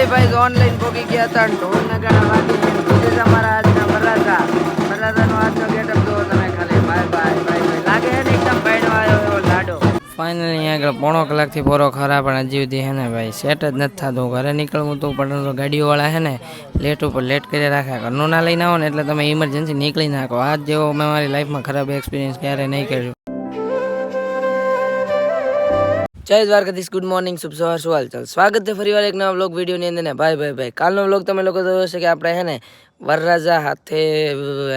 Finally ભાઈ online પોકી ગયા હતા. ઢોલ નગાડા વાગી બીજે જ અમારા આજના વરરાજા વરરાજાનો આજનો ગેટઅપ જુઓ તમે ખાલી. બાય એકદમ લાડો? ફાઇનલી અહીંયા આગળ પોણો કલાકથી પોરો ખરા, પણ હજી સુધી હે ને ભાઈ સેટ જ નથી થતું. ઘરે નીકળવું તું પણ તો ગાડીઓવાળા હે ને લેટ ઉપર લેટ કરી રાખે. ઘરનું ના લઈને આવો ને એટલે તમે ઇમરજન્સી નીકળી નાખો. આજ જેવો મેં મારી લાઈફમાં ખરાબ એક્સપિરિયન્સ ક્યારેય નહીં કર્યો. જય દ્વારકાધીશ ગુડ મોર્નિંગ શુભ સવાર, શું હાલચાલ? સ્વાગત છે ફરીવાર એક નવા વ્લોગ વિડીયોની અંદર ને ભાઈ ભાઈ ભાઈ. કાલનો વ્લોગ તમે લોકો જોયો છે કે આપણે હે ને વરરાજા હાથે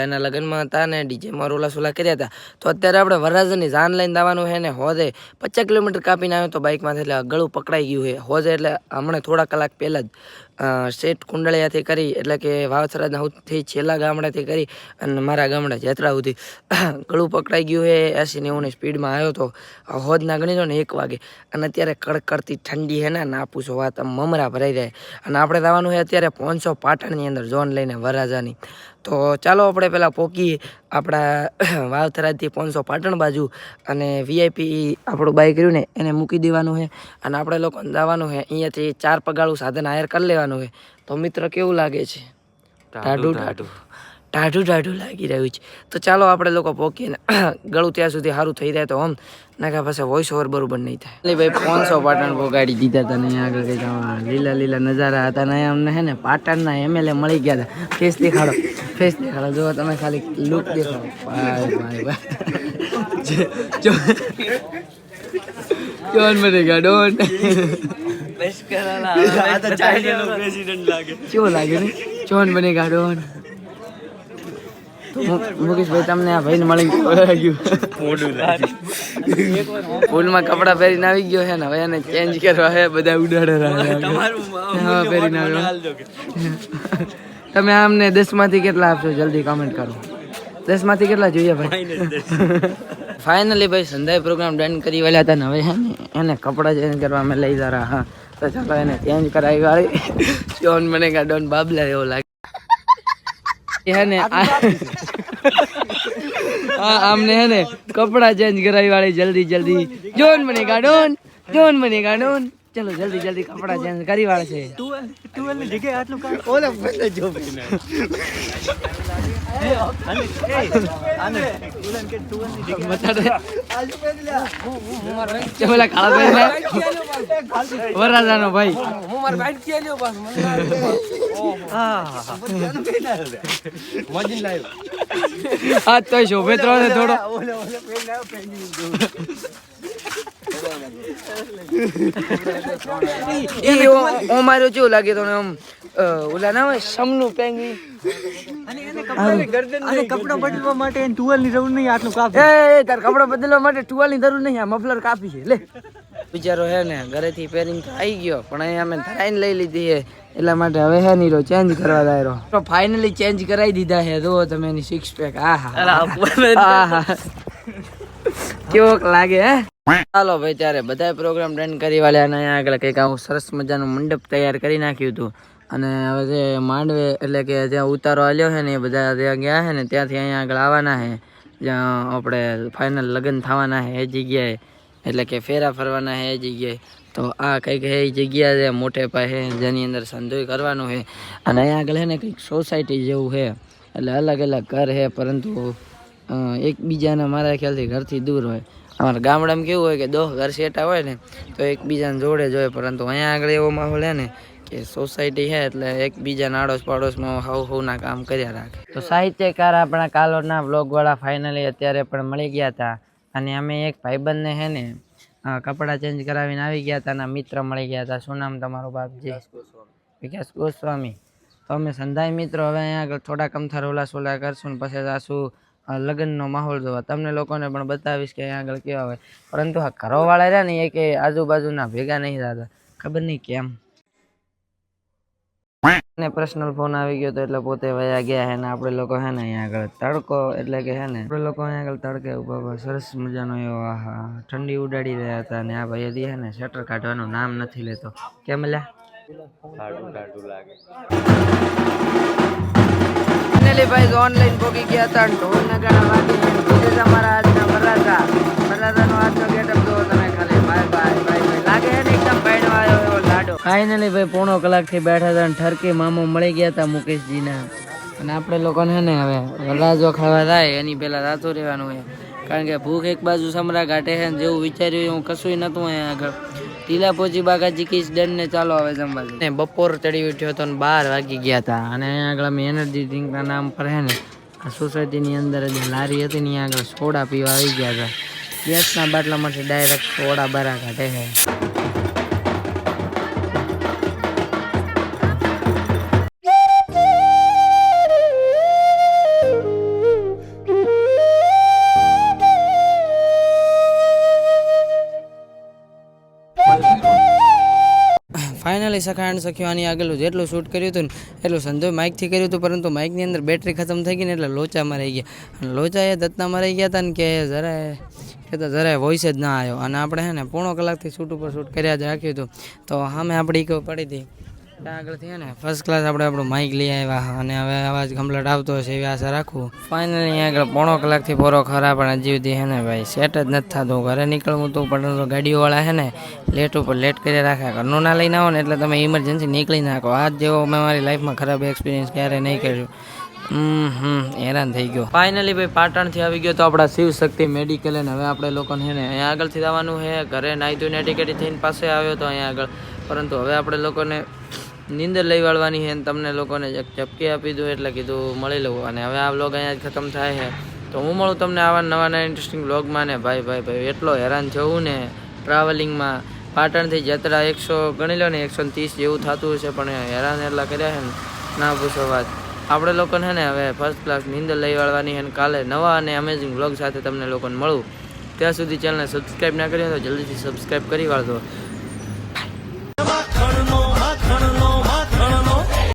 એના લગ્નમાં હતા ને ડીજેમાં રોલા સોલા કર્યા હતા. તો અત્યારે આપણે વરરાજાની જાન લઈને દાવાનું છે ને હોદે પચાસ કિલોમીટર કાપીને આવ્યો તો બાઇકમાંથી એટલે ગળું પકડાઈ ગયું છે હોજે એટલે હમણાં થોડા કલાક પહેલાં જ સેટ કુંડળિયાથી કરી, એટલે કે વાવસરાના સૌથી છેલ્લા ગામડાથી કરી અને મારા ગામડા જેતરા સુધી ગળું પકડાઈ ગયું એ એસી નેવુંની સ્પીડમાં આવ્યો તો હોદના ગણી લો ને એક વાગે. અને અત્યારે કડકડતી ઠંડી હે ને ના પૂછો વાત મમરા ભરાઈ જાય. અને આપણે જવાનું છે અત્યારે પોનસો પાટણની અંદર, ઝોન લઈને વરરાજાની. તો ચાલો આપણે પહેલાં પોકી આપણા વાવથરાથી પહોંચો પાટણ બાજુ અને વીઆઈપી આપણું બાઇક રહ્યું ને એને મૂકી દેવાનું છે અને આપણે લોકોને જવાનું છે અહીંયાથી ચાર પગાળું સાધન હાયર કરી લેવાનું છે તો મિત્ર કેવું લાગે છે? ટાઢું ટાઢું ટાઢું ટાઢું લાગી રહ્યું છે. તો ચાલો આપણે લોકો પોકીને ગળું ત્યાં સુધી સારું થઈ જાય તો આમ નાખા પાસે વોઇસ ઓવર બરોબર નહીં થાય. એટલે ભાઈ પાંચસો પાટણ પોગાડી દીધા હતા નહીં આગળ કંઈક લીલા લીલા નજારા હતા ને અમને હે ને પાટણના એમએલએ મળી ગયા હતા ફેસ દેખાડો ફેસ દેખાડો જો તમે ખાલી લુક દેખાડો જોન મને ગયા ડોન કેવો લાગે ને જોન બને ગયા ડોન મુકેશભાઈ તમને આ ભાઈને મળી ગયું ફૂલમાં કપડા પહેરીને આવી ગયો છે ને હવે એને ચેન્જ કરવા હે બધા ઉડાડે રહ્યા પહેરીને આવ્યો તમે આમને દસમાંથી કેટલા આપશો? જલ્દી કમેન્ટ કરો. દસમાંથી કેટલા જોઈએ ભાઈ? ફાઇનલી ભાઈ સંધાય પ્રોગ્રામ ડન કરી વાળ્યા હતા ને હવે એને કપડા ચેન્જ કરવા અમે લઈ જરા હા. તો ચાલો એને ચેન્જ કરાવી વાળી. ડોન મને કા ડોન બાબલા એવો લાગે. હે ને આમને હે ને કપડા ચેન્જ કરાવી વાળી જલ્દી જલ્દી. જોન મને ગાડોન જોન મને ગાડોન ચલો જલ્દી જલ્દી કપડા ચેન્જ કરી વાળે છે. કાળા ભાઈ વરરાજાનો ભાઈ. આ તો શોભે ત્રણ થોડો. ઓ- ઓમારો કેવું લાગે તો આમ ઓલા ના હોય સમનું પેંગી કપડા બદલવા માટે ટુવેલની જરૂર નહીં આટલું કાપ. એ એ, તાર કપડા બદલવા માટે ટુવાલની જરૂર નહીં આ મફલર કાપી છે લે. બિચારો હે ને ઘરેથી પહેરીને તો આવી ગયો પણ અહીંયા અમે ધરાઈને લઈ લીધી છે એટલા માટે હવે હે નીરો ચેન્જ કરવા દાયરો તો ફાઇનલી ચેન્જ કરાવી દીધા છે જો તમે એની સિક્સ પેક આ હા કેવોક લાગે હે? ચાલો ભાઈ, ત્યારે બધા પ્રોગ્રામ ડન કરી વાળ્યા અને અહીંયા આગળ કંઈક આવું સરસ મજાનું મંડપ તૈયાર કરી નાખ્યું હતું. અને હવે જે માંડવે એટલે કે જ્યાં ઉતારો આવ્યો છે ને એ બધા ત્યાં ગયા છે ને ત્યાંથી અહીંયા આગળ આવવાના છે. જ્યાં આપણે ફાઇનલ લગ્ન થવાના છે એ જગ્યાએ. એટલે કે ફેરા ફરવાના છે એ જગ્યાએ. તો આ કંઈક એ જગ્યા છે, મોટે પાસે જેની અંદર સંધોઈ કરવાનું છે. અને અહીંયા આગળ છે ને કંઈક સોસાયટી જેવું છે. એટલે અલગ અલગ ઘર છે, પરંતુ એકબીજાના મારા ખ્યાલથી ઘરથી દૂર હોય. અમારા ગામડામાં કેવું હોય કે દોહ ઘર શેટા હોય ને તો એકબીજાને જોડે જ હોય પરંતુ અહીંયા આગળ એવો માહોલ હે ને કે સોસાયટી છે એટલે એકબીજાના આડોશ પાડોશમાં હવ હવના કામ કર્યા રાખે. તો સાહિત્યકાર આપણા કાલોના બ્લોગવાળા ફાઇનલી અત્યારે પણ મળી ગયા હતા. અને અમે એક ભાઈબંધને છે ને કપડાં ચેન્જ કરાવીને આવી ગયા હતા અને મિત્ર મળી ગયા હતા. શું નામ તમારું બાપજી? વિકાસ ગોસ્વામી. તો અમે સંધાય મિત્રો હવે અહીંયા આગળ થોડા કમથાર ઓલા સોલા કરશું ને પછી જાશું લગ્નનો માહોલ જોવા. તમને લોકોને પણ બતાવીશ કે અહીંયા આગળ કેવા હોય. પરંતુ આ ઘરોવાળા રહ્યા ને એ કે આજુબાજુના ભેગા નહીં થતા. ખબર નહીં કેમ. ને પર્સનલ ફોન આવી ગયો તો એટલે પોતે વયા ગયા હે ને આપણે લોકો હે ને અહીંયા આગળ તડકો એટલે કે હે ને આપણે લોકો અહીંયા આગળ તડકે ઊભા સરસ મજાનો એવો આહા ઠંડી ઉડાડી રહ્યા હતા ને આ ભાઈ હજી હે ને શટર કાઢવાનું નામ નથી લેતો. કેમ લ્યા ફાઇનલી ભાઈ ઓનલાઈન ભોગી ગયા હતા ઢોલ નગાડા વાગી અમારા આજના વરરાજા. વરરાજાનો આજનો ગેટઅપ જોવો તમે ખાલી. Bye bye bye bye. લાગે છે ને એકદમ પાઈનો આવ્યો એવો લાડો. ફાઇનલી ભાઈ પોણો કલાકથી બેઠા હતા ઠરકી મામો મળી ગયા હતા મુકેશજીના. અને આપણે લોકોને હે ને હવે વરરાજો ખાવા થાય એની પહેલાં રાતો રહેવાનું હોય. કારણ કે ભૂખ એક બાજુ સમરા ઘાટે છે જેવું વિચાર્યું એવું કશું નહોતું અહીંયા આગળ. ટીલા પહોંચી બાગાજી કીસ ડન ને ચાલો હવે જમવા ને બપોર ચડી ઉઠ્યો હતો ને બાર વાગી ગયા હતા અને આગળ અમે એનર્જી ડ્રિંકના નામ પર હે ને, આ સોસાયટીની અંદર જે લારી હતી ને આગળ સોડા પીવા આવી ગયા હતા ગેસના બાટલામાંથી ડાયરેક્ટ સોડા બારા કાઢે છે ફાઇનલી સખાણ સખ્યો આની આગળનું જેટલું શૂટ કર્યું હતું ને, એટલું સંજોય માઇકથી કર્યું હતું, પરંતુ માઇકની અંદર બેટરી ખતમ થઈ ગઈ ને એટલે લોચામાં રહી ગયા. અને લોચા એ દત્તામાં રહી ગયા હતા ને કે જરાય, કે તો જરાય વોઇસ જ ના આવ્યો અને આપણે હે ને, પોણો કલાકથી શૂટ ઉપર શૂટ કર્યા જ રાખ્યું હતું. તો સામે આપણી ઈકો પડી હતી. આગળથી હે ને. ફર્સ્ટ ક્લાસ આપણે આપણું માઇક લઈ આવ્યા અને હવે અવાજ કમ્પ્લીટ આવતો હશે એવી આશા રાખું. ફાઇનલી અહીંયા આગળ પોણો કલાકથી પોરો ખરા, પણ હજી સુધી હે ને ભાઈ સેટ જ નથી થતું. ઘરે નીકળવું તું પણ તો ગાડીઓવાળા હે ને લેટ ઉપર લેટ કરી રાખ્યા ઘરનું ના લઈને આવો ને એટલે તમે ઇમરજન્સી નીકળી નાખો. આજ જેવો મેં મારી લાઈફમાં ખરાબ એક્સપિરિયન્સ ક્યારેય નહીં કર્યું. હમ હેરાન થઈ ગયો. ફાઇનલી ભાઈ, પાટણથી આવી ગયો તો આપણા શિવ શક્તિ મેડિકલ ને હવે આપણે લોકોને હે ને, અહીંયા આગળથી જવાનું છે ઘરે નાહી ધોઈને ટિકેટ થઈને પાસે આવ્યો તો અહીંયા આગળ. પરંતુ હવે આપણે લોકોને નીંદર લઈ વાળવાની છે અને તમને લોકોને એક ચપકી આપી દઉં એટલે કીધું મળી લઉં. અને હવે આ બ્લોગ અહીંયા ખતમ થાય છે. તો હું મળું તમને આવા નવા નવા ઇન્ટરેસ્ટિંગ બ્લોગમાં ને ભાઈ ભાઈ ભાઈ એટલો હેરાન થવું ને ટ્રાવેલિંગમાં પાટણથી જતરા એકસો ગણી લો ને એકસો ત્રીસ જેવું થતું હશે, પણ હેરાન એટલા કર્યા છે ને. ના પૂછો વાત. આપણે લોકોને ને હવે ફર્સ્ટ ક્લાસ નીંદર લઈ વાળવાની અને કાલે નવા અને અમેઝિંગ વ્લોગ સાથે તમને લોકોને મળું. ત્યાં સુધી ચેનલને સબસ્ક્રાઈબ ના કરી તો જલ્દીથી સબસ્ક્રાઈબ કરી વાળજો.